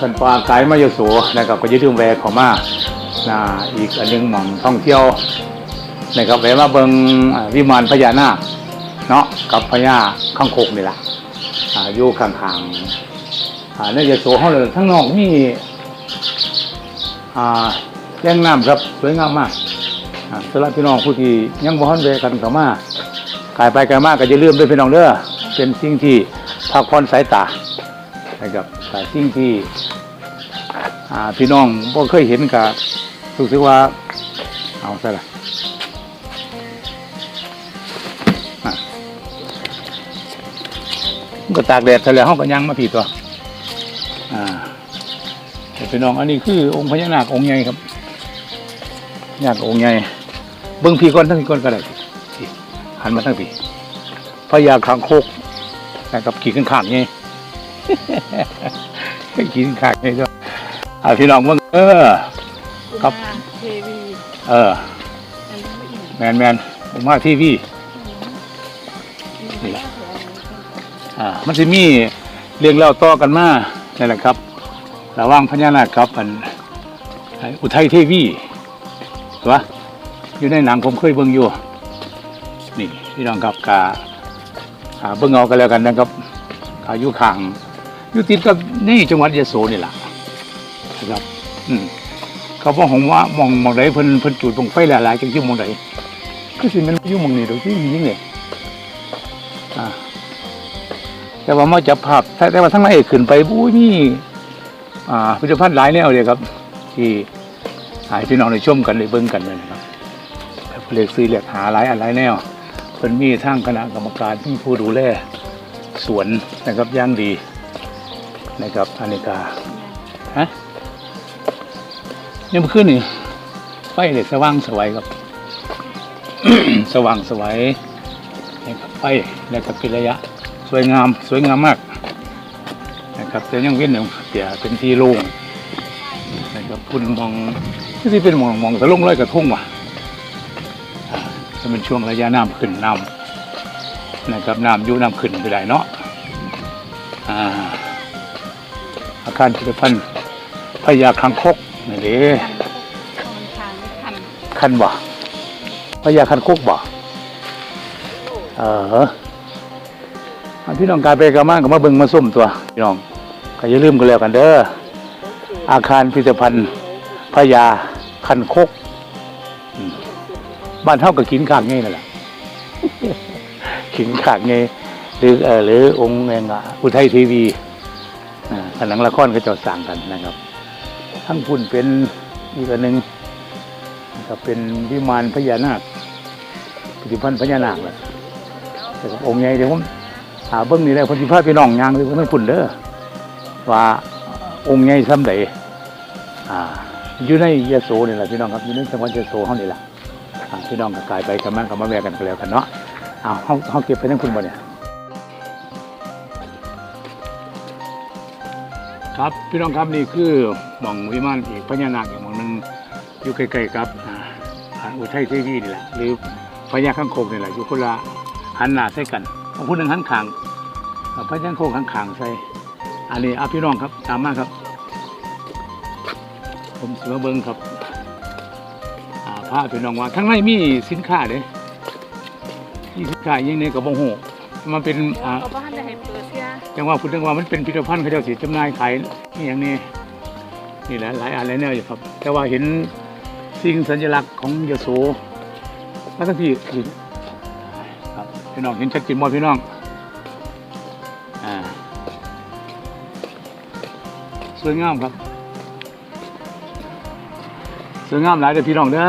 ส่วนปลาไก่มายโสนะครับก็ยืดมแวะเของมานะอีกอันหนึงหม่องท่องเที่ยวนะครับแวะมาเบิงวิมานพญานาคเนาะกับพญาข้างโคกนี่แหละอ่าอยู่ข้างๆในยโสเขาเลยทั้งนอกมีอ่าแย่งน้ำครับสวยงามมากอ่าสำหรับพี่น้องผู้ที่ยังบ่ทันแวกันเข้ามากายไปกายมาก็อย่าลืมด้วยพี่น้องเด้อเป็นสิ่งที่พักผ่อนสายตา นะครับแต่สิ่งที่พี่น้องบ่เคยเห็นกับรู้สึกว่าเอาซะละอะมันก็ตากแดดซะแล้วเฮาก็ยังมาผีตัวอ่าแต่พี่น้องอันนี้คือองค์พญานาคองค์ใหญ่ครับญาติองค์ใหญ่เบิ่งพี่ก่อนทั้งพี่ก่อนก็ได้พี่หันมาทั้งพี่พญาคางคกนะครับขี่ข้างไง กินขากนี่ก็อ่าพี่น้องมึงเออ ครับ เทวีเออ อันนี้ไม่อินแมนแมนผมมาที่พี่ นี่แหละ อ่า มันจะมีเรื่องเล่าต่อกันมานี่แหละครับ ระหว่างพญานาคครับอันไอ้อุทัยเทวีถูกปะอยู่ในหนังผมเคยเบิ่งอยู่ นี่พี่น้องครับกาอ่าเบิ่งเอากันแล้วกันนะครับอาอยุขัง อยู่ติดกับนี่จังหวัดยะโสนี่แหละนะครับ อืมเขาบอกผมว่ามองมองไหนเพิ่นเพิ่นจุดตรงไฟหลายๆจังชื่อมองไหนก็สิมันอยู่มองนี่ดอกที่ยิ่งเลยอ่าแต่ว่ามาจับภาพแต่แต่ว่าทั้งในขึ้นไปบุ้ยมีอ่าพิพิธภัณฑ์หลายแนวเลยครับ ที่หายพี่น้องในชมกันในเบิ้งกันเลยนะครับเรียกซื้อเรียกหาหลายอันหลายแนวเพิ่นมีทั้งคณะกรรมการที่ผู้ดูแลสวนนะครับย่างดี นะครับอันกกาฮะยังเมื่อคืนนี่ไฟเด็กสว่างสวยครับ สว่างสวยนะครับไฟแล้วก็เป็นระยะ สวยงามสวยงามมาก นะครับแต่ยังเว้นหนึ่งเดี๋ยเป็นที่โล่งนะครับคุณมองที่เป็นมองมองตะลงร้อยกระทุ่งว่ะจะเป็นช่วงระยะน้ำขึ้นน้ำนะครับน้ำยุน้ำขึ้นไปได้เนาะ อาคารพิพิธภัณฑ์พญาคังคกนี่เด้คันบ่พญาคันคกบ่เออพี่น้องกายไปกับมาก็มาเบิ่งมาส้มตัวพี่น้องก็อย่าลืมกันแล้วกันเด้ออาคารพิพิธภัณฑ์พญาคันคกบ้านเท่ากับขินขากไงนั่นแหละขินขากไงหรือเออหรือองค์แองอะอุทัยทีวี อ่าผนังละครก็จะสั่งกันนะครับ ทั้งพุ่นเป็นอีกอันหนึ่งนะครับเป็นวิมานพญานาคพิพิธภัณฑ์พญานาคแหละแต่องค์ใหญ่เดี๋ยวผมหาเบิ้งนี่ได้คนที่พาพี่น้องยางเลยเพิ่นพุ่นเด้อว่าองค์ใหญ่ซ้ำใดอ่าอยู่ในยโสนี่แหละพี่น้องครับอยู่ในจังหวัดยโสเฮานี่แหละพี่น้องก็กลายไปกันมากันมาแวะกันก็แล้วกันเนาะเอาเฮาเฮาเก็บไปทั้งคุณบ่เนี่ย ครับพี่น้องครับนี่คือหม่องวิมานอีกพญานาคอีกหม่องหนึงอยู่ใกล้ๆกับอ่าอ่าอุทัยเทวีนี่แหละหรือพญาข้างคกนี่แหละอยู่คนละหันหน้าใส่กันของผู้หนึ่งหันขางเอาพระยังโคงหันขางใส่อันนี้อาพี่น้องครับตามมาครับ ผมเสือเบิงครับอ่าพาพี่น้องว่าข้างในมีสินค้าเด้มีสินค้าอยังในกับบงโหมันเป็นอ่าเขาบ้านจะให้ จังว่าพูดถึงว่ามันเป็นพิพิธภัณฑ์เขาเจ้าสิจำหน่ายขายนี่อย่างนี้นี่แหละหลายอันหลายแนวอยู่ครับ แต่ว่าเห็นสิ่งสัญลักษณ์ของยโสมาทั้งที่ครับพี่น้องเห็นชัดเจนบ่พี่น้องอ่าสวยงามครับสวยงามหลายเด้อพี่น้องเด้อ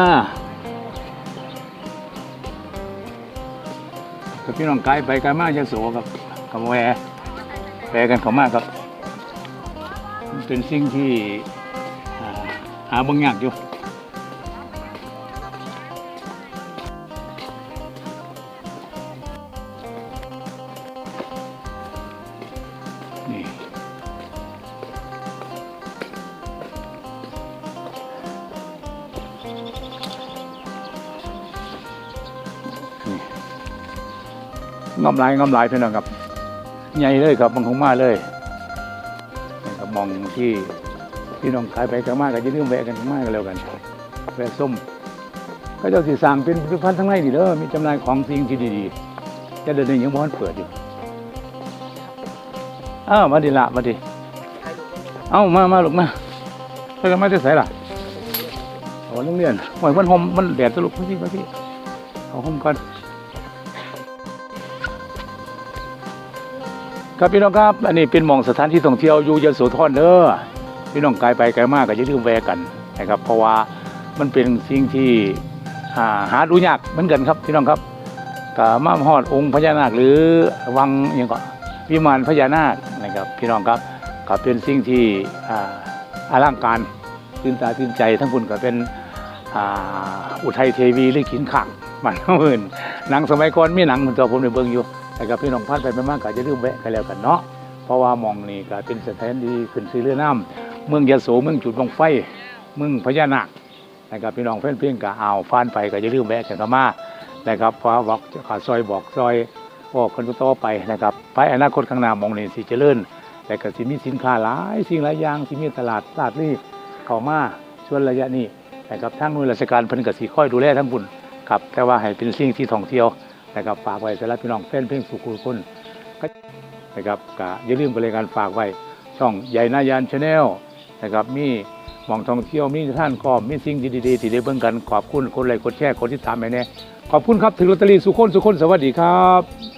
กับพี่น้องไกลไปไกลมากยโสครับกับแหว แปลกันเขามากครับ เป็นสิ่งที่หาบางอย่างอยู่นี่นี่งอมลายงอมลายเพื่อนองครับ ใหญ่เลยครับมันคงมาเลยครับมองที่พี่น้องขายไปกันมากก็จะเรื่องแวะกันมากกันแล้วกันแวะส้มก็เจ้าสีสร้างเป็นผลิตภัณฑ์ทั้งในนี่เด้อมีจำหน่ายของสิ่งที่ดีๆจะเดินในยังบ้านเปิดอยู่อ้าวมาดิละมาดิเอ้ามามาลูกมาไปกันมาที่ไสล่ะโอ้โรงเรียนโอ้ยมันหอมมันแดดตลุกพี่พี่เอาหอมก่อน ครับพี่น้องครับอันนี้เป็นมองสถานที่ท่องเที่ยวอยู่ยโสธรเด้อพี่น้องไกลไปไกลมากก็อย่าลืมแวะกันนะครับ เพราะว่ามันเป็นสิ่งที่หาดูยากเหมือนกันครับพี่น้องครับก็มาฮอดองค์พญานาคหรือวังยังก็วิมานพญานาคนะครับ พี่น้องครับก็เป็นสิ่งที่อ่าอลังการตื่นตาตื่นใจทั้งคุณก็เป็นอ่าอุทัยเทวีหรือขินขังบ้านเอื่นหนังสมัยก่อนมีหนังเหมือนตัวผมในเบิ่งอยู่ นะครับพี่น้องพลาดไปไม่มากก็จะลืมแวะกันแล้วกันเนาะเพราะว่ามองนี่ก็เป็นสถานที่ขึ้นซื้อเรือน้ำเมืองยะโสเมืองจุดบังไฟเมืองพญานาคนะครับพี่น้องเพื่อนเพียงก็เอาฟานไปก็จะลืมแวะกันเข้ามานะครับเพราะบอกขาซอยบอกซอยบอกคนต่อไปนะครับไปอนาคตข้างหน้ามองนี่สิเจริญแต่ก็สิมีสินค้าหลายสิ่งหลายอย่างที่มีตลาดตลาดนี่เข้ามาช่วงระยะนี้นะครับทางหน่วยราชการเพิ่นก็สิคอยดูแลทั้งบุญครับแต่ว่าให้เป็นสิ่งที่ท่องเที่ยว นะครับฝากไว้สำหรับพี่น้องแฟนเพลงสุขุคนนะครับก็อย่าลืมไปเลยการฝากไว้ช่องใหญ่นายานชาแนลนะครับมีหมองท่องเที่ยวมีท่านกอมมีสิ่งดีๆที่ได้เบิ่งกันขอบคุณคนไลค์กดแชร์คนที่ตามไปเนี่ยขอบคุณครับถึงลอตเตอรี่สุขคนสุขคนสวัสดีครับ